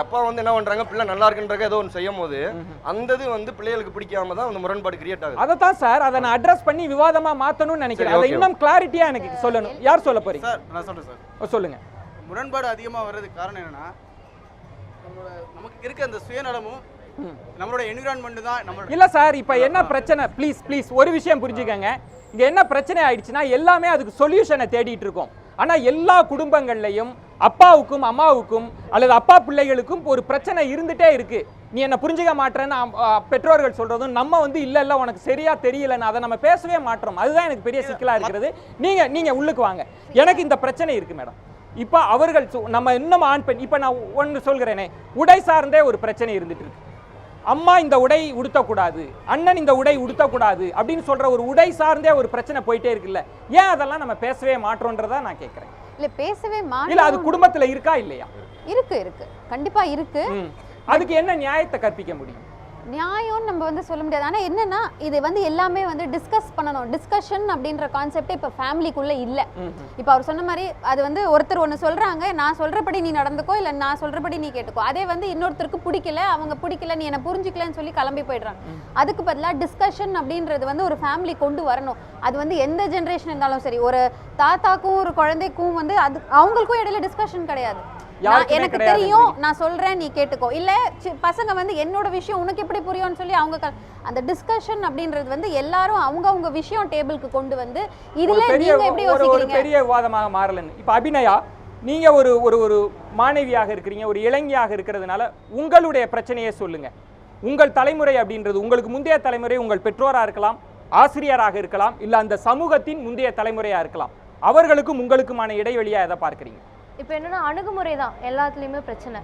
அப்பா வந்து என்ன பண்றாங்க பிள்ளை நல்லா இருக்குன்றக்க ஏதோ ஒன்று செய்யும் போது அந்த இது வந்து பிள்ளைகளுக்கு பிடிக்காம தான் அந்த முரண்பாடு கிரியேட் ஆகுது. அதை தான் சார் அதை நான் அட்ரஸ் பண்ணி விவாதமா மாத்தணும்னு நினைக்கிறேன். அதை. இன்னும் கிளாரிட்டியா எனக்கு சொல்லணும். யார் சொல்ல போறீங்க? சார் நான் சொல்கிறேன் சார். சொல்லுங்க. முரண்பாடு அதிகமாக வர்றதுக்கு காரணம் என்னன்னா நம்மளோட நமக்கு இருக்க அந்த சுயநலமும் நம்மளோட என்விரான்மெண்ட் தான் நம்மளோட இல்ல சார் இப்ப என்ன பிரச்சனை? ப்ளீஸ் ப்ளீஸ் ஒரு விஷயம் புரிஞ்சுக்கங்க. இங்க என்ன பிரச்சனை ஆயிடுச்சுன்னா எல்லாமே அதுக்கு சொல்யூஷனை தேடிட்டு இருக்கோம். ஆனா எல்லா குடும்பங்கள்லயும் அப்பாவுக்கும் அம்மாவுக்கும் அல்லது அப்பா பிள்ளைகளுக்கும் ஒரு பிரச்சனை இருந்துட்டே இருக்கு. நீ என்ன புரிஞ்சுக்க மாட்டேன்னு பெற்றோர்கள் சொல்றதும் நம்ம வந்து இல்ல இல்ல உனக்கு சரியா தெரியலன்னு அதை நம்ம பேசவே மாட்டோம். அதுதான் எனக்கு பெரிய சிக்கலா இருக்கிறது. நீங்க நீங்க உள்ளுக்கு வாங்க. எனக்கு இந்த பிரச்சனை இருக்கு மேடம். இப்போ அவர்கள் நம்ம இன்னும் ஆண் பெண் இப்போ நான் ஒன்று சொல்கிறேனே. உடை சார்ந்தே ஒரு பிரச்சனை இருந்துட்டு இருக்கு. அம்மா இந்த உடை உடுத்தக்கூடாது அண்ணன் இந்த உடை உடுத்தக்கூடாது அப்படின்னு சொல்ற ஒரு உடை சார்ந்தே ஒரு பிரச்சனை போயிட்டே இருக்குல்ல. ஏன் அதெல்லாம் நம்ம பேசவே மாட்டோன்றதா நான் கேட்குறேன் இல்ல பேசவே இல்ல அது குடும்பத்துல இருக்கா இல்லையா? இருக்கு இருக்கு. கண்டிப்பா இருக்கு. அதுக்கு என்ன நியாயத்தை கற்பிக்க முடியும்? நியாயம்னு நம்ம வந்து சொல்ல முடியாது. ஆனா என்னன்னா இது வந்து எல்லாமே வந்து டிஸ்கஸ் பண்ணணும். டிஸ்கஷன் அப்படின்ற கான்செப்டே இப்ப ஃபேமிலிக்குள்ள இல்ல. இப்ப அவர் சொன்ன மாதிரி அது வந்து ஒருத்தர் ஒண்ணு சொல்றாங்க நான் சொல்றபடி நீ நடந்துக்கோ இல்ல நான் சொல்றபடி நீ கேட்டுக்கோ. அதே வந்து இன்னொருத்தருக்கு பிடிக்கல அவங்க பிடிக்கல நீ என்ன புரிஞ்சுக்கலன்னு சொல்லி கிளம்பி போயிடுறாங்க. அதுக்கு பதிலா டிஸ்கஷன் அப்படின்றது வந்து ஒரு ஃபேமிலி கொண்டு வரணும். அது வந்து எந்த ஜென்ரேஷன் இருந்தாலும் சரி ஒரு தாத்தாக்கும் ஒரு குழந்தைக்கும் வந்து அது அவங்களுக்கும் இடையில டிஸ்கஷன் கிடையாது. எனக்கு. தெரியும் நான் சொல்றேன் நீ கேட்டுக்கோ. இல்ல பசங்க வந்து என்னோட விஷயம் உனக்கு எப்படி புரியும்னு சொல்லி அவங்க அந்த டிஸ்கஷன் அப்படின்றது வந்து எல்லாரும் அவங்க அவங்க விஷயம் டேபிளுக்கு கொண்டு வந்து இதுல நீங்க எப்படி ஒரு பெரிய விவாதமாக மாறலன்னு. இப்போ அபிநயா நீங்க ஒரு ஒரு ஒரு மாணவியாக இருக்கிறீங்க ஒரு இளைஞியாக இருக்கிறதுனால உங்களுடைய பிரச்சனையை சொல்லுங்க. உங்கள் தலைமுறை அப்படின்றது உங்களுக்கு முந்தைய தலைமுறை உங்கள் பெற்றோரா இருக்கலாம் ஆசிரியராக இருக்கலாம் இல்ல அந்த சமூகத்தின் முந்தைய தலைமுறையா இருக்கலாம். அவர்களுக்கும் உங்களுக்குமான இடைவெளியா எதை பார்க்கறீங்க? இப்போ என்னன்னா அணுகுமுறை தான் எல்லாத்துலேயுமே பிரச்சனை.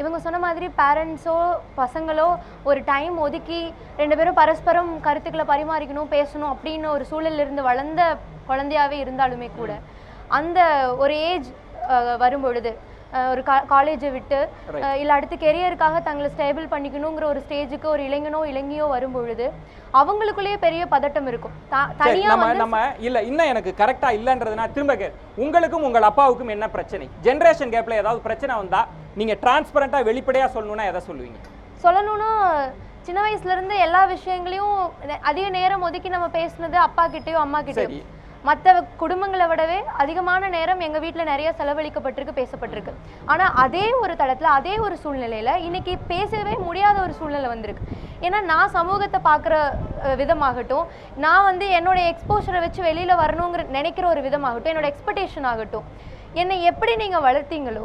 இவங்க சொன்ன மாதிரி பேரண்ட்ஸோ பசங்களோ ஒரு டைம் ஒதுக்கி ரெண்டு பேரும் பரஸ்பரம் கருத்துக்களை பரிமாறிக்கணும் பேசணும் அப்படின்னு ஒரு சூழல்ல இருந்து வளர்ந்த குழந்தையாவே இருந்தாலுமே கூட அந்த ஒரு ஏஜ் வரும் பொழுது ஒரு காலேஜை விட்டு இல்ல அடுத்து கெரியருக்காக தங்களை ஸ்டேபிள் பண்ணிக்கணுங்கிற ஒரு ஸ்டேஜுக்கு ஒரு இளைஞனோ இளைஞியோ வரும் பொழுது அவங்களுக்குள்ளேயே பெரிய பதட்டம் இருக்கும். த- சரி தனியா நம்ம இல்ல இன்னும் எனக்கு கரெக்டா இல்லைன்றது நான் திரும்ப உங்களுக்கும் உங்கள் அப்பாவுக்கும் என்ன பிரச்சனை? ஜெனரேஷன் கேப்ல ஏதாவது பிரச்சனை வந்தா நீங்க டிரான்ஸ்பரண்டா வெளிப்படையா சொல்லணும்னா எதை சொல்லுவீங்க? சொல்லணும்னா சின்ன வயசுல இருந்து எல்லா விஷயங்களையும் அதிக நேரம் ஒதுக்கி நம்ம பேசுனது அப்பா கிட்டயோ அம்மா சரி. கிட்டயோ மற்ற குடும்பங்களை விடவே அதிகமான நேரம் எங்கள் வீட்டில் நிறைய செலவழிக்கப்பட்டிருக்கு பேசப்பட்டிருக்கு. ஆனால் அதே ஒரு தடத்தில் அதே ஒரு சூழ்நிலையில் இன்றைக்கி பேசவே முடியாத ஒரு சூழ்நிலை வந்திருக்கு. ஏன்னா நான் சமூகத்தை பார்க்குற விதமாகட்டும் நான் வந்து என்னோட எக்ஸ்போஷரை வச்சு வெளியில் வரணுங்கிற நினைக்கிற ஒரு விதமாகட்டும் என்னோட எக்ஸ்பெக்டேஷன் ஆகட்டும் என்னை எப்படி நீங்க வளர்த்தீங்களோ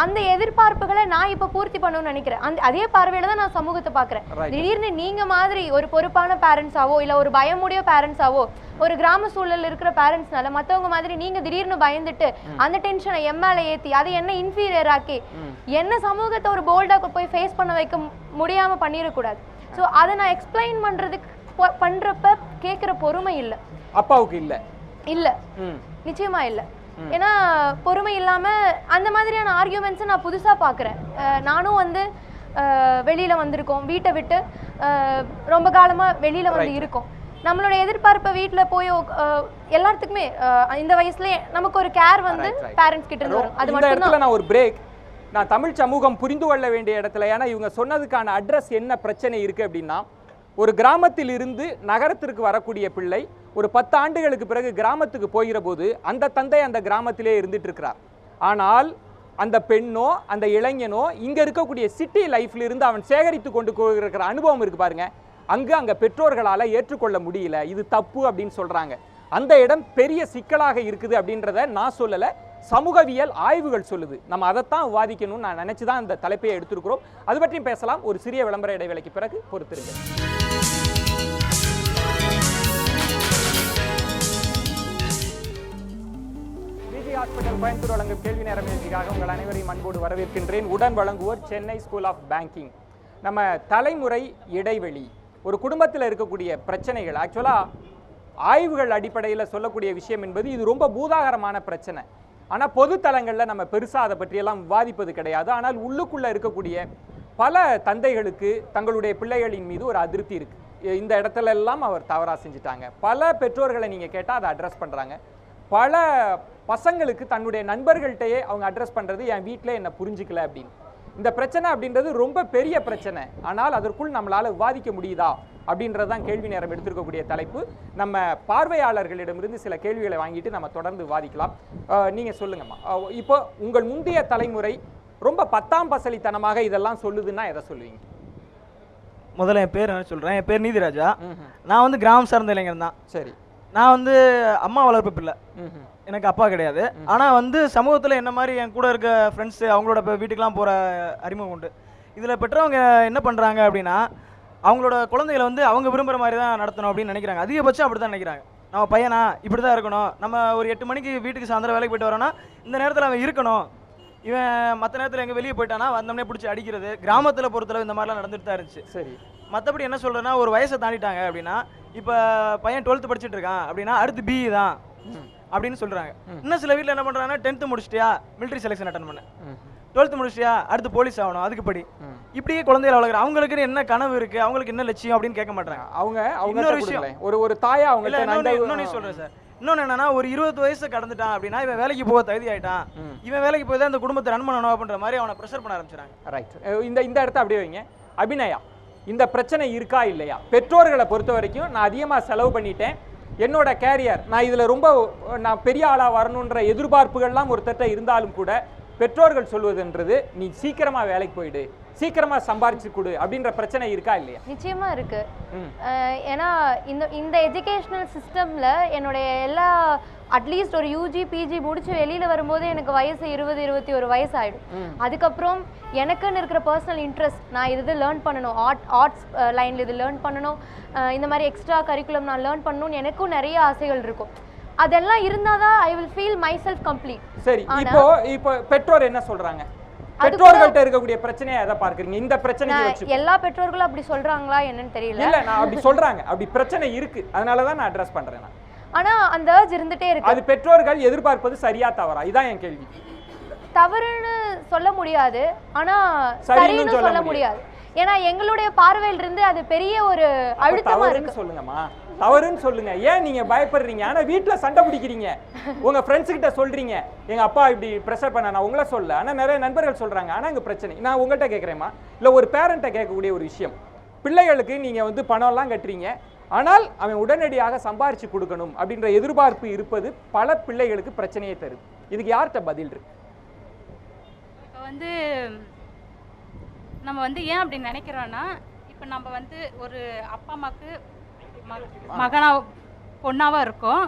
அந்த எதிர்பார்ப்புகளை நான் இப்ப பூர்த்தி பண்ணணும்னு நினைக்கிறேன். அந்த அதே பார்வையில தான் நான் சமூகத்தை பாக்குறேன். திடீர்னு நீங்க மாதிரி ஒரு பொறுப்பான பேரண்ட்ஸாவோ இல்ல ஒரு பயமுடைய பேரண்ட்ஸாவோ ஒரு கிராம சூழல்ல இருக்கிற பேரண்ட்ஸ்னால மத்தவங்க மாதிரி நீங்க திடீர்னு பயந்துட்டு அந்த டென்ஷனை என் மேல ஏத்தி அதை என்ன இன்ஃபீரியர் ஆக்கி என்ன சமூகத்தை ஒரு போல்டா போய் ஃபேஸ் பண்ண வைக்க முடியாம பண்ணிடக்கூடாது. ஸோ அதை நான் எக்ஸ்பிளைன் பண்றதுக்கு பண்றப்ப கேட்குற பொறுமை இல்ல. அப்பாவுக்கு இல்ல. இல்ல. நிச்சயமா இல்ல. ஏன்னா பொறுமை இல்லாம அந்த மாதிரியான ஆர்கியூமெண்ட்ஸை நான் புதுசா பார்க்குறேன் நானும் வந்து வெளியில வந்திருக்கோம். வீட்டை விட்டு ரொம்ப காலமா வெளியில வந்து. இருக்கோம். நம்மளோட எதிர்பார்ப்பை வீட்ல போய் எல்லாத்துக்குமே இந்த வயசுல நமக்கு ஒரு கேர் வந்து. பேரண்ட்ஸ் கிட்ட இருந்து வரும். அது இடத்துல நான் ஒரு பிரேக் நான் தமிழ் சமூகம் புரிந்து கொள்ள வேண்டிய இடத்துல ஏன்னா இவங்க சொன்னதுக்கான அட்ரஸ் என்ன பிரச்சனை இருக்கு அப்படின்னா ஒரு கிராமத்தில் இருந்து நகரத்திற்கு வரக்கூடிய பிள்ளை ஒரு பத்து ஆண்டுகளுக்கு பிறகு கிராமத்துக்கு போகிற போது அந்த தந்தை அந்த கிராமத்திலே இருந்துட்டு இருக்கிறார் ஆனால் அந்த பெண்ணோ அந்த இளைஞனோ இங்கே இருக்கக்கூடிய சிட்டி லைஃப்ல இருந்து அவன் சேகரித்து கொண்டு இருக்கிற அனுபவம் இருக்கு பாருங்க. அங்கு அங்க பெற்றோர்களால் ஏற்றுக்கொள்ள முடியல. இது தப்பு அப்படின்னு சொல்றாங்க. அந்த இடம் பெரிய சிக்கலாக இருக்குது அப்படின்றத நான் சொல்லல. சமூகவியல் ஆய்வுகள் சொல்லுது. நம்ம அதைத்தான் விவாதிக்கணும்னு நான் நினச்சி தான் அந்த தலைப்பையை எடுத்திருக்கிறோம். அது பற்றியும் பேசலாம். ஒரு சிறிய விளம்பர இடைவேளைக்கு பிறகு பொறுத்திருங்க பிஜி ஹாஸ்பிட்டல் கோயம்புத்தூர் வழங்கும் கேள்வி நேரம் நிகழ்ச்சிக்காக உங்கள் அனைவரையும் அன்போடு வரவேற்கின்றேன். உடன் வழங்குவோர் சென்னை ஸ்கூல் ஆஃப் பேங்கிங் நம்ம தலைமுறை இடைவெளி ஒரு குடும்பத்தில் இருக்கக்கூடிய பிரச்சனைகள் ஆக்சுவலாக ஆய்வுகள் அடிப்படையில் சொல்லக்கூடிய விஷயம் என்பது இது ரொம்ப பூதாகரமான பிரச்சனை. ஆனால் பொது தளங்களில் நம்ம பெருசாக அதை பற்றியெல்லாம் விவாதிப்பது கிடையாது. ஆனால் உள்ளுக்குள்ளே இருக்கக்கூடிய பல தந்தைகளுக்கு தங்களுடைய பிள்ளைகளின் மீது ஒரு அதிருப்தி இருக்கு. இந்த இடத்துல எல்லாம் அவர் தவறாக செஞ்சுட்டாங்க. பல பெற்றோர்களை நீங்கள் கேட்டால் அதை அட்ரஸ் பண்ணுறாங்க பல பசங்களுக்கு தன்னுடைய நண்பர்கள்ட்டயே அவங்க அட்ரஸ் பண்றது என் வீட்டில் என்ன புரிஞ்சுக்கல அப்படின்னு. இந்த பிரச்சனை அப்படின்றது ரொம்ப பெரிய பிரச்சனை. ஆனால் அதற்குள் நம்மளால விவாதிக்க முடியுதா அப்படின்றது தான் கேள்வி நேரம் எடுத்திருக்கக்கூடிய தலைப்பு. நம்ம பார்வையாளர்களிடமிருந்து சில கேள்விகளை வாங்கிட்டு நம்ம தொடர்ந்து விவாதிக்கலாம். அஹ், நீங்க சொல்லுங்கம்மா. இப்போ உங்கள் முந்தைய தலைமுறை ரொம்ப பத்தாம் பசலித்தனமாக இதெல்லாம் சொல்லுதுன்னா எதை சொல்லுவீங்க? முதல்ல என் பேர் சொல்கிறேன் என் பேர் நீதிராஜா. நான் வந்து கிராமம் சார்ந்த இளைஞர் தான். சரி. நான் வந்து அம்மா வளர்ப்பு பிள்ளை. எனக்கு அப்பா கிடையாது. ஆனால் வந்து சமூகத்தில் என்ன மாதிரி என் கூட இருக்க ஃப்ரெண்ட்ஸு அவங்களோட இப்போ வீட்டுக்கெலாம் போகிற அறிமுகம் உண்டு. இதில் பெற்றவங்க என்ன பண்ணுறாங்க அப்படின்னா அவங்களோட குழந்தைகளை வந்து அவங்க விரும்புகிற மாதிரி தான் நடத்தணும் அப்படின்னு நினைக்கிறாங்க. அதிகபட்சம் அப்படி தான் நினைக்கிறாங்க. நம்ம பையனா இப்படி தான் இருக்கணும். நம்ம ஒரு எட்டு மணிக்கு வீட்டுக்கு சாயந்தரம் வேலைக்கு போயிட்டு வரோன்னா இந்த நேரத்தில் அவன் இருக்கணும். இவன் மற்ற நேரத்தில் எங்கே வெளியே போயிட்டானா வந்தோடனே பிடிச்சி அடிக்கிறது. கிராமத்தில் பொறுத்தளவு இந்த மாதிரிலாம் நடந்துட்டு தான் இருந்துச்சு. சரி. மற்றபடி என்ன சொல்கிறேன்னா ஒரு வயசை தாண்டிட்டாங்க அப்படின்னா இப்போ பையன் டுவெல்த்து படிச்சுட்டு இருக்கான் அப்படின்னா அடுத்து பிஇ தான். அப்படின்னு சொல்கிறாங்க இன்னும் சில வீட்டில் என்ன பண்ணுறாங்கன்னா டென்த்து முடிச்சிட்டியா? military செலெக்ஷன் அட்டன் பண்ண ம். டுவெல்த்து முடிச்சிட்டியா? அடுத்து போலீஸ் ஆகணும் அதுக்கு படி. இப்படியே குழந்தைகளை வளர்க்குற அவங்களுக்கு என்ன கனவு இருக்குது அவங்களுக்கு என்ன லட்சியம் அப்படின்னு கேட்க மாட்டாங்க அவங்க அவங்க இன்னொரு விஷயம். ஒரு ஒரு தாயா அவங்க இன்னொன்று சொல்கிறேன் சார். இன்னொன்று என்னன்னா ஒரு இருபது வயசு கடந்துட்டான் அப்படின்னா இவன் வேலைக்கு போக தகுதி ஆயிட்டான். இவன் வேலைக்கு போய் தான் இந்த குடும்பத்தை ரன் பண்ணணும் அப்படின்ற மாதிரி அவனை ப்ரெஷர் பண்ண ஆரம்பிச்சிட்டாங்க ரைட் இந்த இந்த இடத்த அப்படியே வைங்க. அபிநயா இந்த பிரச்சனை இருக்கா இல்லையா? பெற்றோர்களை பொறுத்த வரைக்கும் நான் அதிகமாக செலவு பண்ணிட்டேன். என்னோட கேரியர் நான் இதில் ரொம்ப நான் பெரிய ஆளாக வரணுன்ற எதிர்பார்ப்புகள்லாம் ஒருத்தட்ட இருந்தாலும் கூட பெற்றோர்கள் சொல்வதுன்றது நீ சீக்கிரமா வேலைக்கு போயிடு சீக்கிரமா சம்பாரிச்சு கொடு அப்படின்ற பிரச்சனை இருக்கா இல்லையா? நிச்சயமா இருக்கு. ஏன்னா இந்த இந்த எஜுகேஷனல் சிஸ்டம்ல என்னுடைய எல்லா அட்லீஸ்ட் ஒரு யூஜி பிஜி முடிச்சு வெளியில வரும்போது எனக்கு வயசு இருபது இருபத்தி ஒரு வயசு ஆயிடும் அதுக்கப்புறம் எனக்குன்னு இருக்கிற பர்சனல் இன்ட்ரெஸ்ட் நான் இது லேர்ன் பண்ணணும். ஆர்ட் ஆர்ட்ஸ் லைன்ல இது லேர்ன் பண்ணணும். இந்த மாதிரி எக்ஸ்ட்ரா கரிக்குலம் நான் லேர்ன் பண்ணணும்னு எனக்கும் நிறைய ஆசைகள் இருக்கும். அதெல்லாம் இருந்தாதான் I will feel myself complete சரி இப்போ இப்போ பெற்றோர் என்ன சொல்றாங்க? அது பெற்றோர்கள்ட்ட இருக்கக்கூடிய பிரச்சனையை எதை பார்க்கறீங்க? இந்த வச்சு எல்லா பெற்றோர்களும் அப்படி சொல்றாங்களா என்னன்னு தெரியல. இல்ல நான் அப்படி சொல்றாங்க. அப்படி பிரச்சனை இருக்கு. அதனால தான் நான் அட்ரஸ் பண்றேன் நான். ஆனா அந்த urge இருந்துட்டே இருக்கு. அது பெற்றோர்கள் எதிர்பார்ப்பது சரியா தவறா? இதான் என் கேள்வி. தவறுன்னு சொல்ல முடியாது. ஆனா சரின்னு சொல்ல முடியாது. ஏன்னா எங்களுடைய பார்வையில இருந்து அது பெரிய ஒரு அழுத்தமா தவறுன்னு இருக்கு சொல்லுங்கம்மா. தவறுன்னு சொல்லுங்க. ஏன் நீங்க பயப்படுறீங்க? ஆனா வீட்ல சண்டை பிடிக்கிறீங்க. உங்க ஃப்ரெண்ட்ஸ் கிட்ட சொல்றீங்க. எங்க அப்பா இப்படி ப்ரெஷர் பண்ண நான் உங்களை சொல்ல ஆனா நிறைய நண்பர்கள் சொல்றாங்க. ஆனா இங்க பிரச்சனை. நான் உங்கள்கிட்ட கேட்குறேம்மா இல்ல ஒரு பேரண்ட்டை கேட்கக்கூடிய ஒரு விஷயம். பிள்ளைகளுக்கு நீங்க வந்து பணம்லாம் கட்டுறீங்க. ஆனால் அவன் உடனடியாக சம்பாரிச்சு கொடுக்கணும் அப்படின்ற எதிர்பார்ப்பு இருப்பது பல பிள்ளைகளுக்கு பிரச்சனையை தருது இதுக்கு யார்கிட்ட பதில் இருக்கு? இப்போ வந்து நம்ம வந்து ஏன் அப்படி நினைக்கிறோன்னா இப்போ நம்ம வந்து ஒரு அப்பா அம்மாவுக்கு மக- மகனா பொண்ணாவும் இருக்கும்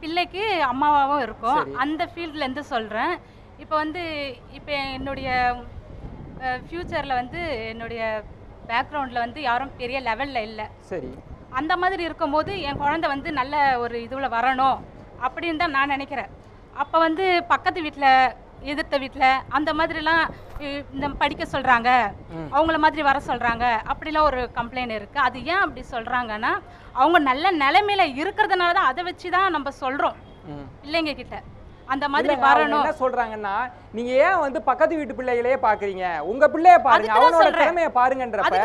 பிள்ளைக்கு அம்மாவாகவும் இருக்கும். அந்த ஃபீல்ட்லேருந்து சொல்கிறேன் இப்போ வந்து இப்போ என்னுடைய ஃப்யூச்சரில் வந்து என்னுடைய பேக்ரவுண்டில் வந்து யாரும் பெரிய லெவலில் இல்லை. சரி. அந்த மாதிரி இருக்கும்போது என் குழந்தை வந்து நல்ல ஒரு இதுவில் வரணும் அப்படின்னு தான் நான் நினைக்கிறேன். அப்போ வந்து பக்கத்து வீட்டில் எதிர்த்த வீட்டில் அந்த மாதிரிலாம் இந்த படிக்க சொல்கிறாங்க அவங்கள மாதிரி வர சொல்கிறாங்க அப்படிலாம் ஒரு கம்ப்ளைண்ட் இருக்குது அது ஏன் அப்படி சொல்கிறாங்கன்னா அவங்க நல்ல நிலைமையில இருக்கிறதுனால தான் அதை வச்சு தான் நம்ம சொல்கிறோம். பிள்ளைங்க கிட்ட. அந்த மாதிரி வரணும். என்ன சொல்றாங்கன்னா நீங்க ஏன் வந்து பக்கத்து வீட்டு பிள்ளைகளையே பாக்குறீங்க? உங்க பிள்ளைய பாருங்க. அவனோட. திறமைய பாருங்கன்றப்ப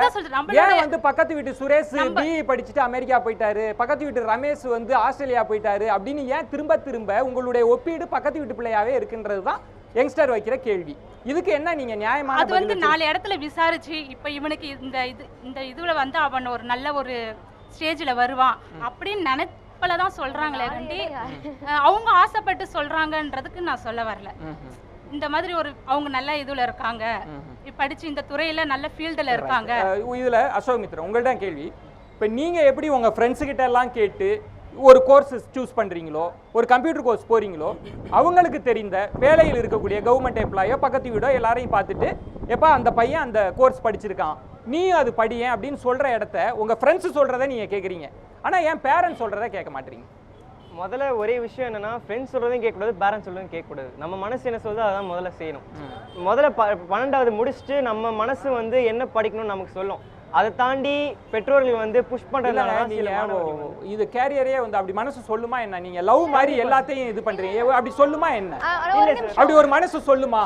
ஏன் வந்து பக்கத்து வீட்டு சுரேஷ் பிஇ படிச்சுட்டு அமெரிக்கா போயிட்டாரு? பக்கத்து வீட்டு ரமேஷ் வந்து ஆஸ்திரேலியா போயிட்டாரு? அப்படின்னு ஏன் திரும்ப திரும்ப உங்களுடைய ஒப்பீடு பக்கத்து வீட்டு பிள்ளையாவே இருக்குன்றது தான் யங்ஸ்டர் வைக்கிற கேள்வி. இதுக்கு என்ன நீங்க நியாயமான அது வந்து நாலு இடத்துல விசாரிச்சு இப்போ இவனுக்கு இந்த இது இந்த இதுல வந்து அவன் ஒரு நல்ல ஒரு ஸ்டேஜில் வருவான் அப்படின்னு நினைப்பல தான் சொல்றாங்களே கண்டி அவங்க ஆசைப்பட்டு சொல்றாங்கன்றதுக்கு நான் சொல்ல வரல. இந்த மாதிரி ஒரு அவங்க நல்ல இதுல இருக்காங்க. படிச்சு இந்த துறையில நல்ல ஃபீல்டுல இருக்காங்க. இதுல அசோக் மித்ரன் உங்கள்ட்ட கேள்வி. இப்போ நீங்க எப்படி உங்க ஃப்ரெண்ட்ஸ் கிட்ட எல்லாம் கேட்டு ஒரு கோர்ஸ் சூஸ் பண்றீங்களோ ஒரு கம்ப்யூட்டர் கோர்ஸ் போறீங்களோ அவங்களுக்கு தெரிந்த வேலையில் இருக்கக்கூடிய கவர்மெண்ட் எம்ப்ளாயோ பக்கத்து வீடோ எல்லாரையும் பார்த்துட்டு எப்பா அந்த பையன் அந்த கோர்ஸ் படிச்சிருக்கான். நீயும் அது படியேன் அப்படின்னு சொல்ற இடத்த உங்க ஃப்ரெண்ட்ஸ் சொல்றதை நீங்க கேக்குறீங்க. ஆனா என் பேரண்ட்ஸ் சொல்றதை கேட்க மாட்டீங்க. முதல்ல ஒரே விஷயம் என்னன்னா ஃப்ரெண்ட்ஸ் சொல்றதையும் கேட்கக்கூடாது பேரண்ட்ஸ் சொல்றதையும் கேட்கக்கூடாது. நம்ம மனசு என்ன சொல்லுதோ அதான் முதல்ல செய்யணும். முதல்ல ப பன்னெண்டாவது முடிச்சுட்டு நம்ம மனசு வந்து என்ன படிக்கணும்னு நமக்கு சொல்லும். அதை தாண்டி பெற்றோர்கள் வந்து புஷ் வந்து- இது கேரியரே வந்து அப்படி மனசு சொல்லுமா என்ன? நீங்க லவ் மாதிரி எல்லாத்தையும் இது பண்றீங்க. அப்படி சொல்லுமா என்ன? அப்படி ஒரு மனசு சொல்லுமா?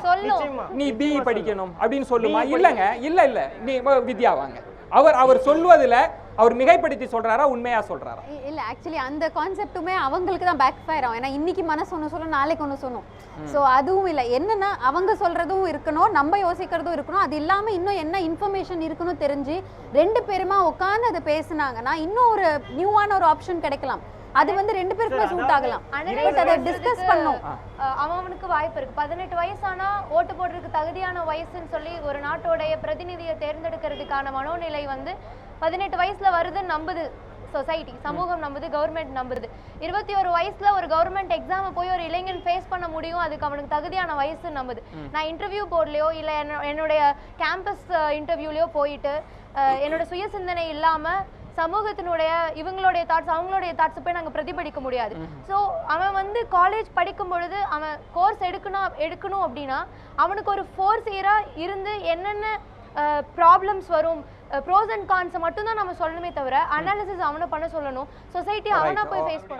நீ பிஇ படிக்கணும் அப்படின்னு சொல்லுமா? இல்லங்க இல்ல இல்ல. நீ வித்யா வாங்க. அவர் அவர் சொல்வதுல அவர் மிகைப்படுத்தி சொல்றாரா உண்மையா சொல்றாரா? இல்ல ஆக்சுவலி அந்த கான்செப்ட்டுமே அவங்களுக்கு தான் பேக் ஃபயர் ஆகும். ஏன்னா இன்னைக்கு மனசு ஒன்று சொல்லும் நாளைக்கு ஒன்று சொல்லும். ஸோ அதுவும் இல்லை. என்னன்னா அவங்க சொல்றதும் இருக்கணும் நம்ம யோசிக்கிறதும் இருக்கணும். அது இல்லாம இன்னும் என்ன இன்ஃபர்மேஷன் இருக்குன்னு தெரிஞ்சு ரெண்டு பேருமா உட்காந்து அதை பேசுனாங்கன்னா இன்னும் ஒரு நியூவான ஒரு ஆப்ஷன் கிடைக்கலாம். அது வந்து ரெண்டு பேருக்குமே சூட் ஆகலாம். பட் அதை டிஸ்கஸ் பண்ணோம். அவனுக்கு வாய்ப்பு இருக்கு. பதினெட்டு வயசானா ஓட்டு போடுறதுக்கு தகுதியான வயசுன்னு சொல்லி ஒரு நாட்டோடைய பிரதிநிதியை தேர்ந்தெடுக்கிறதுக்கான மனோநிலை வந்து பதினெட்டு வயசுல வருதுன்னு நம்புது சொசைட்டி சமூகம் நம்புது கவர்மெண்ட் நம்புது. இருபத்தி ஒரு வயசுல ஒரு கவர்மெண்ட் எக்ஸாமை போய் ஒரு இளைஞன் ஃபேஸ் பண்ண முடியும். அதுக்கு அவனுக்கு தகுதியான வயசு நம்புது. நான் இன்டர்வியூ போர்ட்லயோ இல்ல என்ன- என்னுடைய கேம்பஸ் இன்டர்வியூலயோ போயிட்டு என்னோட சுய சிந்தனை இல்லாம சமூகத்தினுடைய இவங்களுடைய தாட்ஸ் அவங்களுடைய தாட்ஸ் போய் நாங்கள் பிரதிபலிக்க முடியாது. ஸோ அவன் வந்து காலேஜ் படிக்கும் பொழுது அவன் கோர்ஸ் எடுக்கணும் எடுக்கணும் அப்படின்னா அவனுக்கு ஒரு ஃபோர்ஸ் இயராக இருந்து என்னென்ன ப்ராப்ளம்ஸ் வரும். ப்ரோஸ் அண்ட் கான்ஸை மட்டும் தான் நம்ம சொல்லணுமே தவிர அனாலிசிஸ் அவனை பண்ண சொல்லணும். சொசைட்டி அவனா போய் ஃபேஸ் திரு-